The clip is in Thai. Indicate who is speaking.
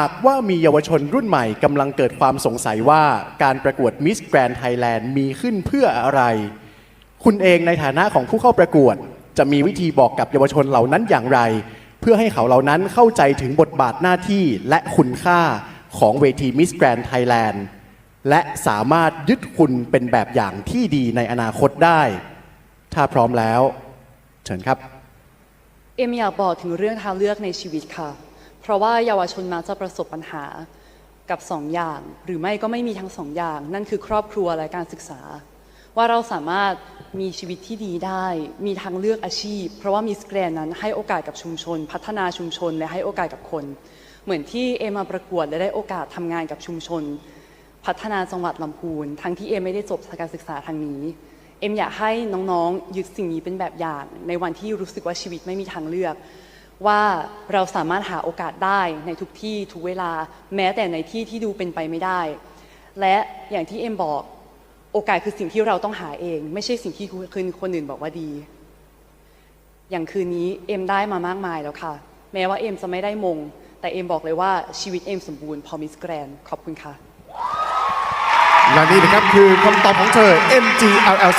Speaker 1: หากว่ามีเยาวชนรุ่นใหม่กำลังเกิดความสงสัยว่าการประกวด Miss Grand Thailand มีขึ้นเพื่ออะไร คุณเองในฐานะของผู้เข้าประกวด จะมีวิธีบอกกับเยาวชนเหล่านั้นอย่างไร เพื่อให้เขาเหล่านั้นเข้าใจถึงบทบาทหน้าที่และคุณค่าของเวที Miss Grand Thailand และสามารถยึดคุณเป็นแบบอย่างที่ดีในอนาคตได้ ถ้าพร้อมแล้ว เชิญครับ
Speaker 2: เอ็มอยากบอกถึงเรื่องทางเลือกในชีวิตค่ะ เพราะว่าเยาวชนมักจะประสบปัญหากับสองอย่าง หรือไม่ก็ไม่มีทั้งสองอย่าง นั่นคือครอบครัวและการศึกษา ว่าเราสามารถมีชีวิตที่ดีได้ มีทางเลือกอาชีพ เพราะว่ามิสแกรนนั้นให้โอกาสกับชุมชน พัฒนาชุมชนและให้โอกาสกับคน เหมือนที่เอมาประกวดและได้โอกาสทำงานกับชุมชน พัฒนาจังหวัดลำพูนทั้งที่เอไม่ได้จบการศึกษาทางนี้เอ็มอยากให้น้องๆยึดสิ่งนี้เป็นแบบอย่าง ในวันที่รู้สึกว่าชีวิตไม่มีทางเลือก ว่าเราสามารถหาโอกาสได้ในทุกที่ทุกเวลา แม้แต่ในที่ที่ดูเป็นไปไม่ได้ และอย่างที่เอ็มบอกโอกาสคือสิ่งที่เราต้องหาเอง ไม่ใช่สิ่งที่คนคนอื่นบอกว่าดี อย่างคืนนี้เอ็มได้มามากมายแล้วค่ะ แม้ว่าเอ็มจะไม่ได้มง แต่เอ็มบอกเลยว่าชีวิตเอ็มสมบูรณ์พอมิสแกรนขอบคุณค่ะ
Speaker 3: และนี่นะครับคือคำตอบของเธอ MGLL